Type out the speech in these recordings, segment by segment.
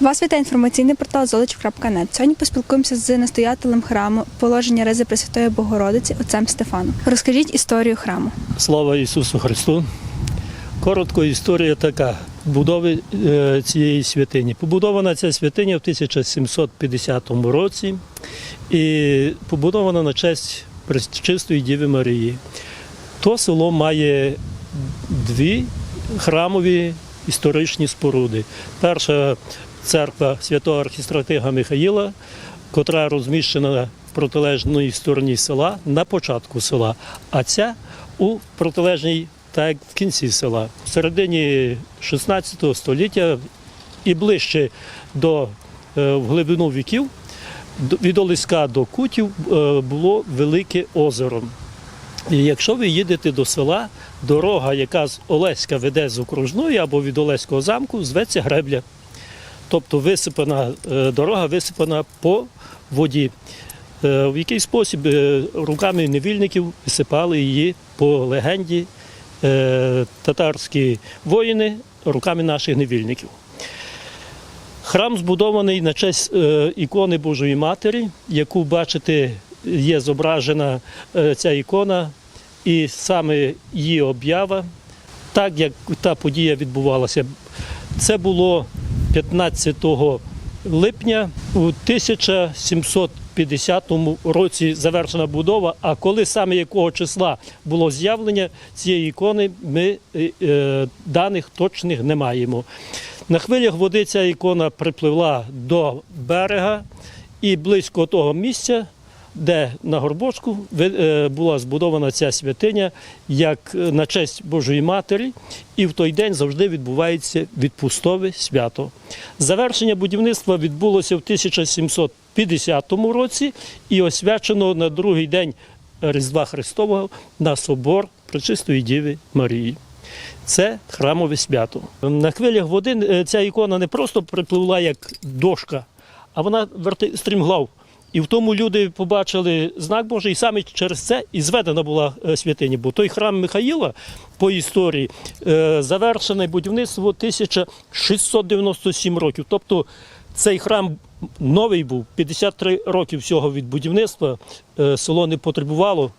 Вас вітає інформаційний портал золоч.нет. Сьогодні поспілкуємося з настоятелем храму положення Рези Пресвятої Богородиці отцем Стефаном. Розкажіть історію храму. Слава Ісусу Христу! Коротко історія така будови е, цієї святині. Побудована ця святиня в 1750 році і побудована на честь Пречистої Діви Марії. То село має дві храмові історичні споруди. Перша церква святого архістратига Михаїла, котра розміщена в протилежній стороні села на початку села, а ця у протилежній як в кінці села. В середині 16 століття і ближче до е, в глибину віків від Олеська до Кутів е, було велике озеро. І якщо ви їдете до села, дорога, яка з Олеська веде з окружної або від Олеського замку, зветься гребля. Тобто висипана е, дорога висипана по воді. Е, В який спосіб Е, руками невільників висипали її по легенді татарські воїни руками наших невільників. Храм збудований на честь ікони Божої Матері, яку бачите, є зображена ця ікона, і саме її об'ява, так як та подія відбувалася. Це було 15 липня у 1750 році завершена будова. А коли саме якого числа було з'явлення цієї ікони, ми е, е, даних точних не маємо. На хвилях води ця ікона припливла до берега і близько того місця, де на горбочку е, була збудована ця святиня як е, на честь Божої Матері, і в той день завжди відбувається відпустове свято. Завершення будівництва відбулося в 1750 році і освячено на другий день Різдва Христового на собор Пречистої Діви Марії. Це храмове свято. На хвилях води е, ця ікона не просто припливла як дошка, а вона стрімглав. І в тому люди побачили знак Божий, і саме через це і зведена була е, святиня. Бо той храм Михаїла по історії е, завершене будівництво 1697 років. Тобто цей храм новий був 53 роки всього від будівництва. Е, Село не потребувало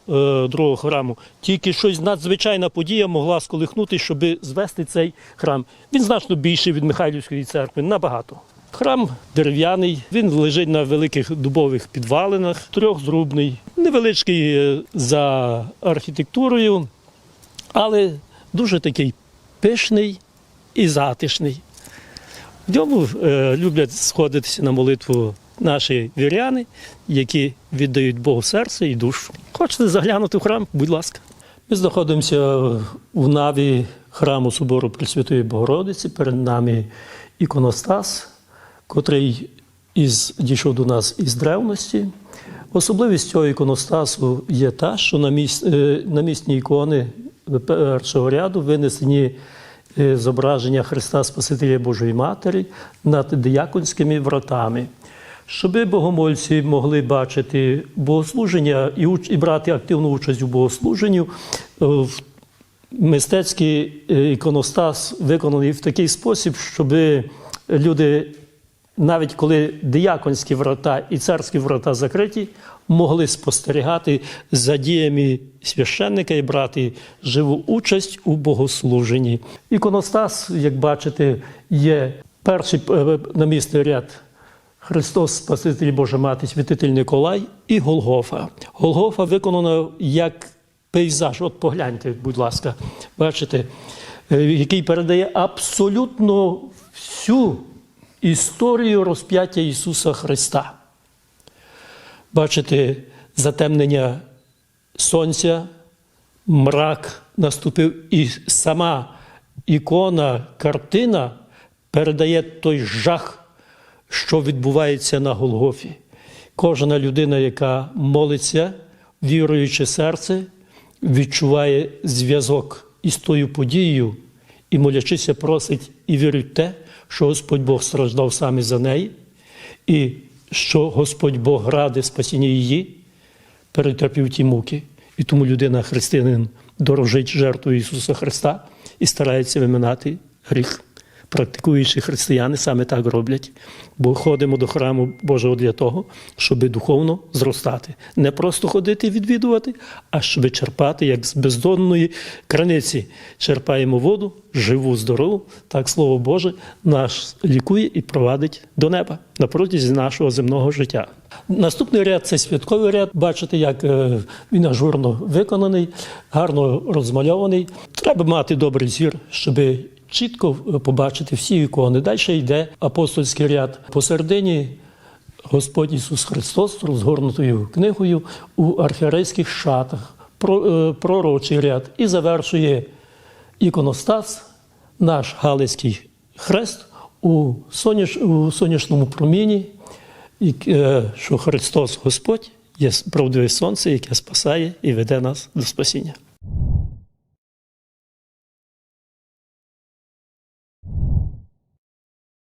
другого храму. Тільки щось надзвичайна подія могла сколихнути, щоб звести цей храм. Він значно більший від Михайлівської церкви, набагато. Храм дерев'яний, він лежить на великих дубових підвалинах, трьохзрубний, невеличкий е, за архітектурою, але дуже такий пишний і затишний. В ньому е, люблять сходитися на молитву наші віряни, які віддають Богу серце і душу. Хочете заглянути в храм? Будь ласка. Ми знаходимося в наві храму Собору Пресвятої Богородиці. Перед нами іконостас, котрий із, дійшов до нас із древності. Особливість цього іконостасу є та, що на, міс, е, на місні ікони першого ряду винесені е, зображення Христа Спасителя Божої Матері над дияконськими вратами. Щоби богомольці могли бачити богослуження і, уч- і брати активну участь у богослуженні, е, мистецький іконостас виконаний в такий спосіб, щоб люди, навіть коли дияконські врата і царські врата закриті, могли спостерігати за діями священника і брати живу участь у богослуженні. Іконостас, як бачите, є перший е, намісний ряд. Христос, Спаситель Божа Мати, святитель Николай і Голгофа. Голгофа виконана як пейзаж. От погляньте, будь ласка, бачите, е, який передає абсолютно всю історію розп'яття Ісуса Христа. Бачите, затемнення сонця, мрак наступив, і сама ікона, картина передає той жах, що відбувається на Голгофі. Кожна людина, яка молиться, віруючи серце, відчуває зв'язок із тою подією і, молячися, просить і вірить в те, що Господь Бог страждав саме за неї, і що Господь Бог ради спасіння її, перетерпів ті муки. І тому людина, християнин, дорожить жертвою Ісуса Христа і старається виминати гріх. Практикуючі християни саме так роблять, бо ходимо до храму Божого для того, щоб духовно зростати. Не просто ходити відвідувати, а щоб черпати, як з бездонної краниці. Черпаємо воду, живу, здорову, так Слово Боже нас лікує і провадить до неба на протязі нашого земного життя. Наступний ряд це святковий ряд. Бачите, як е, він ажурно виконаний, гарно розмальований. Треба мати добрий зір, щоб чітко е, побачити всі ікони. Далі йде апостольський ряд. Посередині Господь Ісус Христос розгорнутою книгою у архієрейських шатах, е, пророчий ряд і завершує іконостас, наш Галицький хрест у, у сонячному проміні, е, що Христос Господь є правдиве сонце, яке спасає і веде нас до спасіння.